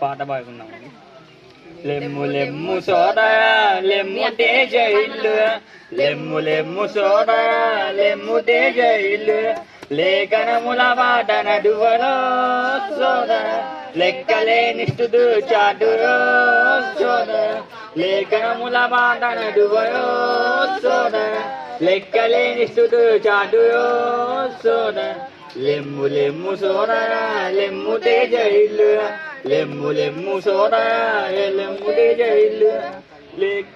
పాట పాడుకుందామండి లెమ్ము లెమ్ము సోదరా లెమ్ము తేజ ఇల్లు. లెమ్ము లెమ్ము సోదరా లెమ్ము తేజ ఇల్లు లేఖనముల మాట నడువరో సోదర లెక్కలేని స్థుతు చాటురో సోదర లేఖనముల మాట నడువరో సోదర లెక్కలేని స్థుతు చాటురో సోదర లెమ్ము లెమ్ము సోదరా లెమ్ము తేజ ఇల్లు లెమ్ము లెమ్ము సోదరా లెమ్ము తేజ ఇల్లు లేక్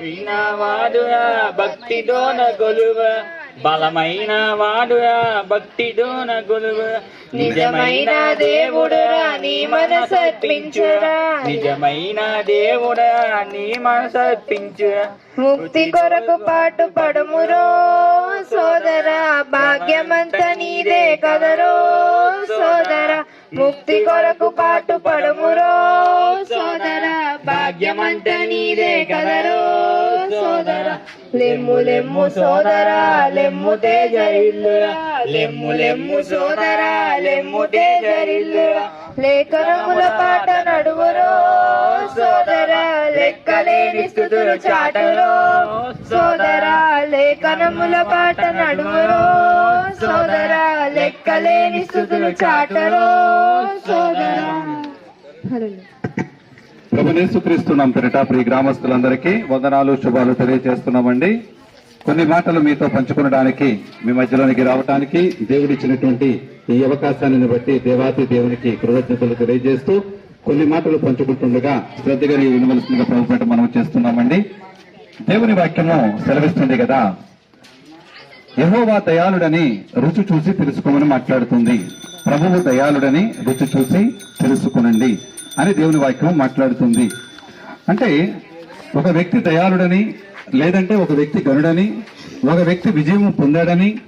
అయిన వాడురా భక్తితోన గొలువ బలమైన వాడురా భక్తితోన గొలువ నిజమైన దేవుడురా నీ మనసర్పించురా నిజమైన దేవుడా నీ మనసర్పించురా ముక్తి కొరకు పాటు పడుమురో సోదరా భాగ్యమంత నీదే కదరో సోదర. ముక్తి కొరకు పాటు పడుమురో సోదరా. భాగ్యమంత నీదే కదరో సోదరా లెమ్ము లెమ్ము సోదరా లెమ్ము తేజ ఇల్లురా లెమ్ము లెమ్ము సోదరా లెమ్ము తేజ ఇల్లురా లేఖనముల పాట నడువురో సోదరా లెక్కలేని స్థుతులు చాటురో సోదరా. లేఖనముల పాట నడువురో సోదరా లెక్కలేని స్థుతులు చాటరో సోదరా. ప్రభునేసుక్రీస్తున్నాం పెరట ప్రియ గ్రామస్తులందరికీ. వందనాలు శుభాలు తెలియజేస్తున్నామండి. కొన్ని మాటలు మీతో పంచుకునడానికి మీ మధ్యలోనికి రావడానికి దేవుడిచ్చినటువంటి ఈ అవకాశాన్ని బట్టి దేవాతి దేవునికి కృతజ్ఞతలు తెలియజేస్తూ కొన్ని మాటలు పంచుకుంటుండగా శ్రద్ధగా వినవలసిందిగా ప్రభుత్వం మనం చేస్తున్నామండి. దేవుని వాక్యము సెలవిస్తుంది కదా. యహోవా దయాళుడని రుచి చూసి తెలుసుకోమని మాట్లాడుతుంది. ప్రభువు దయాళుడని రుచి చూసి తెలుసుకునండి. అని దేవుని వాక్యం మాట్లాడుతుంది. అంటే ఒక వ్యక్తి దయాళుడని లేదంటే ఒక వ్యక్తి గనుడని ఒక వ్యక్తి విజయం పొందాడని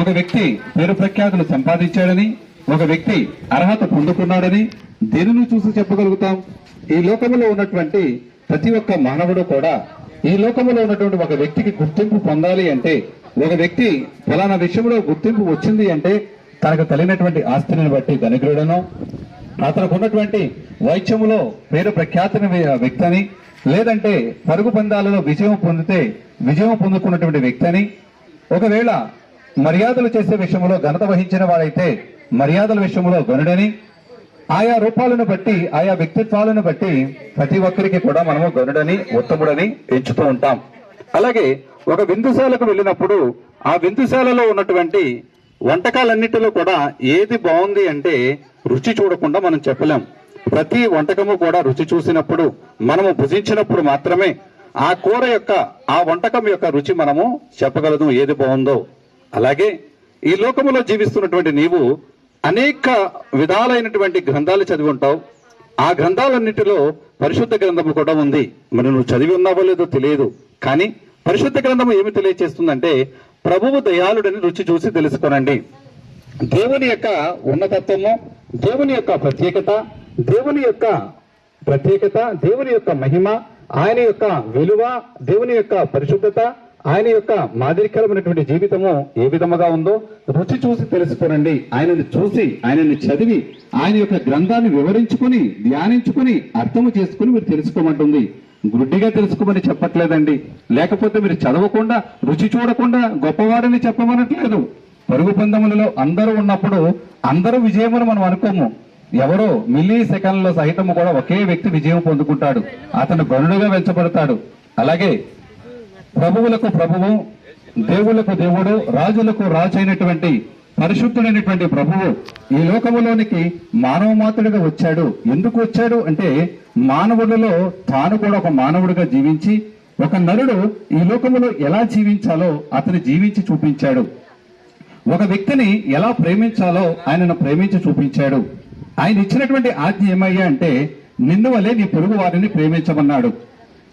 ఒక వ్యక్తి పేరు ప్రఖ్యాతులు సంపాదించాడని ఒక వ్యక్తి అర్హత పొందుకున్నాడని దేనిని చూసి చెప్పగలుగుతాం? ఈ లోకములో ఉన్నటువంటి ప్రతి ఒక్క మానవుడు కూడా ఈ లోకంలో ఉన్నటువంటి ఒక వ్యక్తికి గుర్తింపు పొందాలి అంటే ఒక వ్యక్తి ఫలానా విషయంలో గుర్తింపు వచ్చింది అంటే తనకు తెలియనటువంటి ఆస్తిని బట్టి ధనికుడనో అతనికి ఉన్నటువంటి వైద్యములో పేరు ప్రఖ్యాతిని వ్యక్తిని లేదంటే పరుగు పందాలలో విజయం పొందితే విజయం పొందుకున్నటువంటి వ్యక్తిని. ఒకవేళ మర్యాదలు చేసే విషయంలో ఘనత వహించిన వాడైతే మర్యాదల విషయంలో గనుడని ఆయా రూపాలను బట్టి ఆయా వ్యక్తిత్వాలను బట్టి ప్రతి ఒక్కరికి కూడా మనము గనుడని ఉత్తముడని ఎంచుతూ ఉంటాం. అలాగే ఒక విందుశాలకు వెళ్ళినప్పుడు ఆ విందుశాలలో ఉన్నటువంటి వంటకాలన్నిటిలో కూడా ఏది బాగుంది అంటే రుచి చూడకుండా మనం చెప్పలేం. ప్రతి వంటకము కూడా రుచి చూసినప్పుడు మనము భుజించినప్పుడు మాత్రమే ఆ కూర యొక్క ఆ వంటకం యొక్క రుచి మనము చెప్పగలదు ఏది బాగుందో. అలాగే ఈ లోకములో జీవిస్తున్నటువంటి నీవు అనేక విధాలైనటువంటి గ్రంథాలు చదివి ఉంటావు. ఆ గ్రంథాలన్నిటిలో పరిశుద్ధ గ్రంథము కూడా ఉంది. మరి నువ్వు చదివి ఉన్నావో లేదో తెలియదు. కానీ పరిశుద్ధ గ్రంథము ఏమి తెలియచేస్తుందంటే ప్రభువు దయాళుడని రుచి చూసి తెలుసుకోనండి. దేవుని యొక్క ఉన్నతత్వము దేవుని యొక్క ప్రత్యేకత దేవుని యొక్క ప్రత్యేకత దేవుని యొక్క మహిమ ఆయన యొక్క విలువ దేవుని యొక్క పరిశుద్ధత ఆయన యొక్క మాదిరికరమైనటువంటి జీవితము ఏ విధముగా ఉందో రుచి చూసి తెలుసుకోనండి. ఆయనను చూసి ఆయనని చదివి ఆయన యొక్క గ్రంథాన్ని వివరించుకుని ధ్యానించుకుని అర్థము చేసుకుని మీరు తెలుసుకోమంటుంది. గుడ్డిగా తెలుసుకోమని చెప్పట్లేదండి. లేకపోతే మీరు చదవకుండా రుచి చూడకుండా గొప్పవాడని చెప్పమనట్లేదు. పరుగు పందములలో అందరూ ఉన్నప్పుడు అందరూ విజయమని మనం అనుకోము. ఎవరో మిల్లీ సెకండ్ల సహితము కూడా ఒకే వ్యక్తి విజయం పొందుకుంటాడు. అతను గనుడుగా వెంచబడతాడు. అలాగే ప్రభువులకు ప్రభువు దేవులకు దేవుడు రాజులకు రాజు అయినటువంటి పరిశుద్ధుడైనటువంటి ప్రభువు ఈ లోకములోనికి మానవ మాత్రుడిగా వచ్చాడు. ఎందుకు వచ్చాడు అంటే మానవుడిలో తాను కూడా ఒక మానవుడిగా జీవించి ఒక నరుడు ఈ లోకములో ఎలా జీవించాలో అతను జీవించి చూపించాడు. ఒక వ్యక్తిని ఎలా ప్రేమించాలో ఆయనను ప్రేమించి చూపించాడు. ఆయన ఇచ్చినటువంటి ఆజ్ఞ ఏమయ్యా అంటే నిన్ను వలె నీ పొరుగు వారిని ప్రేమించమన్నాడు.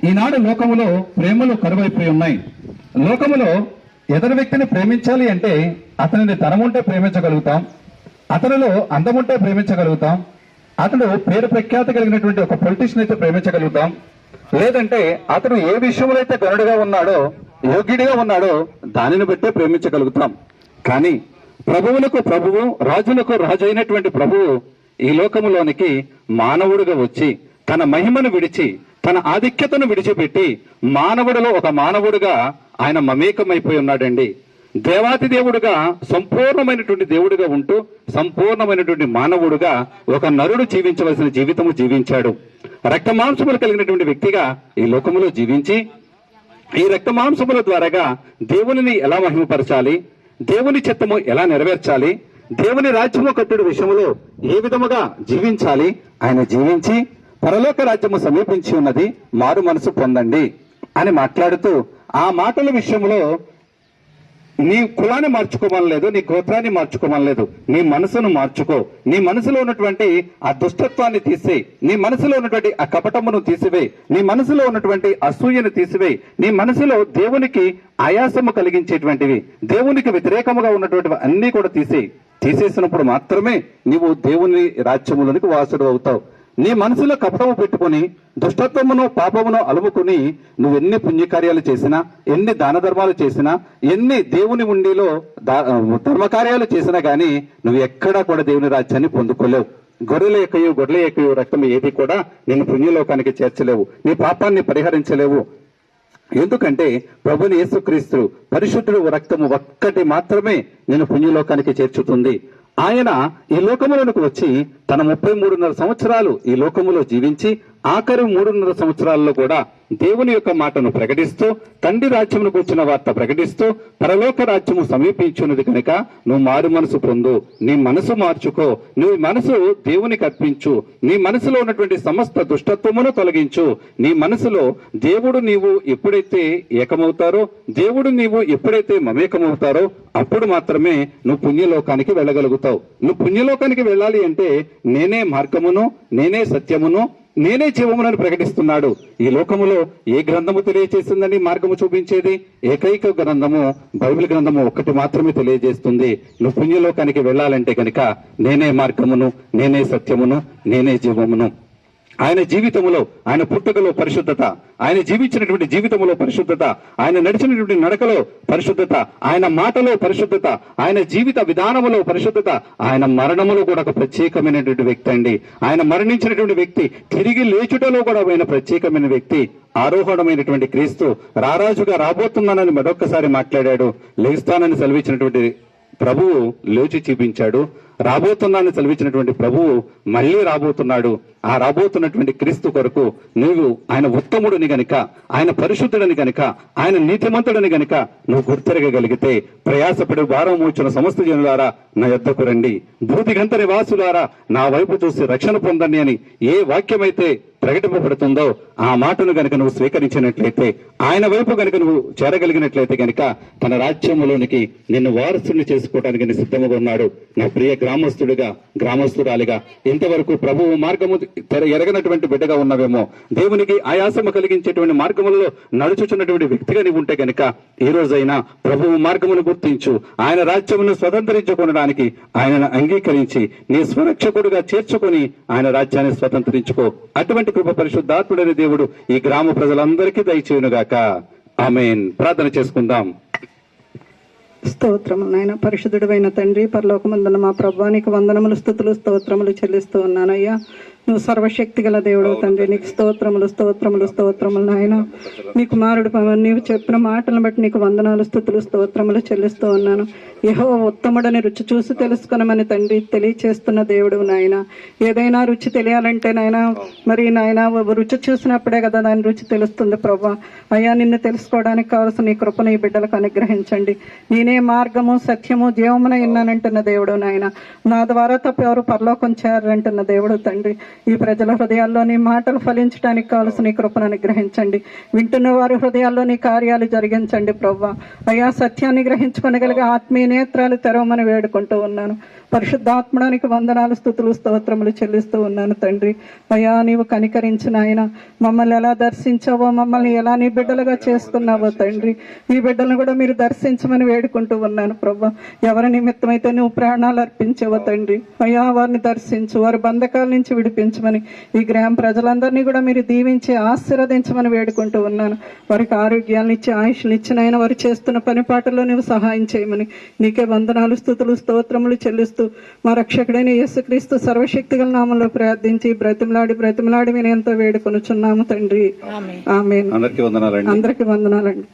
ఈనాడు లోకములో ప్రేమలు కరువైపోయి ఉన్నాయి. లోకములో ఎదరు వ్యక్తిని ప్రేమించాలి అంటే అతనిని ధనముంటే ప్రేమించగలుగుతాం అతనిలో అందముంటే ప్రేమించగలుగుతాం అతడు పేరు ప్రఖ్యాతి కలిగినటువంటి ఒక పొలిటీషియన్ అయితే ప్రేమించగలుగుతాం లేదంటే అతను ఏ విషయంలో అయితే గనుడిగా ఉన్నాడో యోగ్యుడిగా ఉన్నాడో దానిని బట్టే ప్రేమించగలుగుతాం. కానీ ప్రభువులకు ప్రభువు రాజులకు రాజు అయినటువంటి ప్రభువు ఈ లోకములోనికి మానవుడిగా వచ్చి తన మహిమను విడిచి తన ఆధిక్యతను విడిచిపెట్టి మానవుడిలో ఒక మానవుడిగా ఆయన మమేకమైపోయి ఉన్నాడండి. దేవాతి దేవుడుగా సంపూర్ణమైనటువంటి దేవుడిగా ఉంటూ సంపూర్ణమైనటువంటి మానవుడుగా ఒక నరుడు జీవించవలసిన జీవితము జీవించాడు. రక్త మాంసములు కలిగినటువంటి వ్యక్తిగా ఈ లోకములో జీవించి ఈ రక్త మాంసముల ద్వారాగా దేవునిని ఎలా మహిమపరచాలి దేవుని చిత్తము ఎలా నెరవేర్చాలి దేవుని రాజ్యము కట్టుడు విషయంలో ఏ విధముగా జీవించాలి ఆయన జీవించి పరలోక రాజ్యము సమీపించి ఉన్నది మారు మనసు పొందండి అని మాట్లాడుతూ ఆ మాటల విషయంలో నీ కులాన్ని మార్చుకోమనలేదు నీ గోత్రాన్ని మార్చుకోమనలేదు. నీ మనసును మార్చుకో. నీ మనసులో ఉన్నటువంటి ఆ దుష్టత్వాన్ని తీసేయి. నీ మనసులో ఉన్నటువంటి ఆ కపటమును తీసివేయి. నీ మనసులో ఉన్నటువంటి అసూయను తీసివేయి. నీ మనసులో దేవునికి ఆయాసము కలిగించేటువంటివి దేవునికి వ్యతిరేకముగా ఉన్నటువంటివి అన్నీ కూడా తీసేయి. తీసేసినప్పుడు మాత్రమే నీవు దేవుని రాజ్యములోనికి వాసుడు అవుతావు. నీ మనసులో కపటము పెట్టుకుని దుష్టత్వమును పాపమును అలుముకుని నువ్వు ఎన్ని పుణ్యకార్యాలు చేసినా ఎన్ని దాన ధర్మాలు చేసినా ఎన్ని దేవుని ఉండిలో ధర్మకార్యాలు చేసినా గానీ నువ్వు ఎక్కడా కూడా దేవుని రాజ్యాన్ని పొందుకోలేవు. గొర్రెల యొక్కయు గొర్రెల యొక్కయు రక్తం ఏది కూడా నేను పుణ్యలోకానికి చేర్చలేవు. నీ పాపాన్ని పరిహరించలేవు. ఎందుకంటే ప్రభుని యేసుక్రీస్తు పరిశుద్ధుడు రక్తము ఒక్కటి మాత్రమే నేను పుణ్యలోకానికి చేర్చుతుంది. ఆయన ఈ లోకములకు వచ్చి తన ముప్పై మూడున్నర సంవత్సరాలు ఈ లోకములో జీవించి ఆఖరి మూడున్నర సంవత్సరాల్లో కూడా దేవుని యొక్క మాటను ప్రకటిస్తూ తండ్రి రాజ్యమును కూర్చున్న వార్త ప్రకటిస్తూ పరలోక రాజ్యము సమీపించున్నది కనుక నువ్వు మారు మనసు పొందు నీ మనసు మార్చుకో నువ్వు మనసు దేవునికి అర్పించు నీ మనసులో ఉన్నటువంటి సమస్త దుష్టత్వమును తొలగించు నీ మనసులో దేవుడు నీవు ఎప్పుడైతే ఏకమవుతారో దేవుడు నీవు ఎప్పుడైతే మమేకమవుతారో అప్పుడు మాత్రమే నువ్వు పుణ్యలోకానికి వెళ్ళగలుగుతావు. నువ్వు పుణ్యలోకానికి వెళ్ళాలి అంటే నేనే మార్గమును నేనే సత్యమును నేనే జీవములను ప్రకటిస్తున్నాడు. ఈ లోకములో ఏ గ్రంథము తెలియజేసిందని మార్గము చూపించేది? ఏకైక గ్రంథము బైబిల్ గ్రంథము ఒక్కటి మాత్రమే తెలియజేస్తుంది. నువ్వు పుణ్యలోకానికి వెళ్ళాలంటే కనుక నేనే మార్గమును నేనే సత్యమును నేనే జీవమును. ఆయన జీవితంలో ఆయన పుట్టుకలో పరిశుద్ధత ఆయన జీవించినటువంటి జీవితంలో పరిశుద్ధత ఆయన నడిచినటువంటి నడకలో పరిశుద్ధత ఆయన మాటలో పరిశుద్ధత ఆయన జీవిత విధానములో పరిశుద్ధత ఆయన మరణములో కూడా ఒక ప్రత్యేకమైనటువంటి వ్యక్తి అండి. ఆయన మరణించినటువంటి వ్యక్తి తిరిగి లేచుటలో కూడా ఆయన ప్రత్యేకమైన వ్యక్తి ఆరోహణమైనటువంటి క్రీస్తు. రారాజుగా రాబోతున్నానని మరొక్కసారి మాట్లాడాడు. లేస్తానని సెలవిచ్చినటువంటి ప్రభువు లేచి చూపించాడు. రాబోతున్నాను సెలవిచ్చినటువంటి ప్రభువు మళ్ళీ రాబోతున్నాడు. ఆ రాబోతున్నటువంటి క్రీస్తు కొరకు నువ్వు ఆయన ఉత్తముడిని గనుక ఆయన పరిశుద్ధుడని గనుక ఆయన నీతిమంతుడని గనుక నువ్వు గుర్తెరగగలిగితే ప్రయాసపడి భారం మూచిన సమస్త జనులారా నా యొద్దకు రండి. భూతిగంత నివాసులారా నా వైపు చూసి రక్షణ పొందండి అని ఏ వాక్యమైతే ప్రకటింపబడుతుందో ఆ మాటను గనుక నువ్వు స్వీకరించినట్లయితే ఆయన వైపు గనుక నువ్వు చేరగలిగినట్లయితే గనుక తన రాజ్యములోనికి నిన్ను వారసుని చేసుకోవడానికి నీ సిద్ధముగా ఉన్నాడు. నా ప్రియ గ్రామస్తుడిగా గ్రామస్తురాలిగా. ఇంతవరకు ప్రభువు మార్గము తెర ఎరగనటువంటి బిడ్డగా ఉన్నవేమో దేవునికి ఆయాసము కలిగించేటువంటి మార్గములలో నడుచుచున్నటువంటి వ్యక్తిగా నీవు ఉంటే గనుక ఈ రోజైనా ప్రభువు మార్గమును గుర్తించు. ఆయన రాజ్యమును స్వతంత్రించుకొనడానికి ఆయనను అంగీకరించి నీ స్వరక్షకుడుగా చేర్చుకొని ఆయన రాజ్యాన్ని స్వతంత్రించుకో. అటువంటి కృప పరిశుద్ధాత్ముడైన దేవుడు ఈ గ్రామ ప్రజలందరికీ దయచేయునుగాక. ఆమెన్. ప్రార్థన చేసుకుందాం. స్తోత్రము నాయన. పరిశుద్ధుడైన తండ్రి పరలోకమందున మా ప్రభానికి వందనములు స్థుతులు స్తోత్రములు చెల్లిస్తూ ఉన్నానయ్యా. నువ్వు సర్వశక్తి గల దేవుడు తండ్రి. నీకు స్తోత్రములు స్తోత్రములు స్తోత్రములు నాయన. నీ కుమారుడు పవన్ నీవు చెప్పిన మాటలను బట్టి నీకు వందనాలు స్థుతులు స్తోత్రములు చెల్లిస్తూ ఉన్నాను. యహో ఉత్తముడని రుచి చూసి తెలుసుకునమని తండ్రి తెలియచేస్తున్న దేవుడు నాయన. ఏదైనా రుచి తెలియాలంటే నాయన మరి నాయన రుచి చూసినప్పుడే కదా దాని రుచి తెలుస్తుంది ప్రభా. అయ్యా నిన్ను తెలుసుకోవడానికి కావలసిన నీ కృపను ఈ బిడ్డలకు అనుగ్రహించండి. నేనే మార్గము సత్యము జీవమున ఇన్నానంటున్న దేవుడు నాయన. నా ద్వారా తప్ప ఎవరు పరలోకం చేరారంటున్న దేవుడు తండ్రి. ఈ ప్రజల హృదయాల్లోని మాటలు ఫలించడానికి కావలసిన నీ కృపను అనుగ్రహించండి. వింటున్న వారి హృదయాల్లోని కార్యాలు జరిగించండి ప్రవ్వ. అయ్యా సత్యాన్ని గ్రహించుకొనగలిగే ఆత్మీయ నేత్రాలు తెరవమని వేడుకుంటూ ఉన్నాను. పరిశుద్ధాత్మడానికి వందనాలు స్థుతులు స్తోత్రములు చెల్లిస్తూ ఉన్నాను తండ్రి. అయ్యా నీవు కనికరించిన ఆయన. మమ్మల్ని ఎలా దర్శించావో మమ్మల్ని ఎలా నీ బిడ్డలుగా చేసుకున్నావో తండ్రి. ఈ బిడ్డలను కూడా మీరు దర్శించమని వేడుకుంటూ ఉన్నాను ప్రభా. ఎవరి నిమిత్తమైతే నువ్వు ప్రాణాలు అర్పించావో తండ్రి. అయ్యా వారిని దర్శించు వారి బంధకాల నుంచి విడిపించమని ఈ గ్రామ ప్రజలందరినీ కూడా మీరు దీవించి ఆశీర్వదించమని వేడుకుంటూ ఉన్నాను. వారికి ఆరోగ్యాన్ని ఇచ్చి ఆయుష్ని ఇచ్చిన ఆయన వారు చేస్తున్న పని పాటల్లో నువ్వు సహాయం చేయమని నీకే వందనాలు స్థుతులు స్తోత్రములు చెల్లిస్తూ నడిపిస్తూ మా రక్షకుడైన యేసుక్రీస్తు సర్వశక్తి గల నామంలో ప్రార్థించి బ్రతిమలాడి బ్రతిమలాడి ఎంతో వేడుకొనుచున్నాము తండ్రి. ఆమె అందరికీ వందనాలండి. అందరికి వందనాలండి.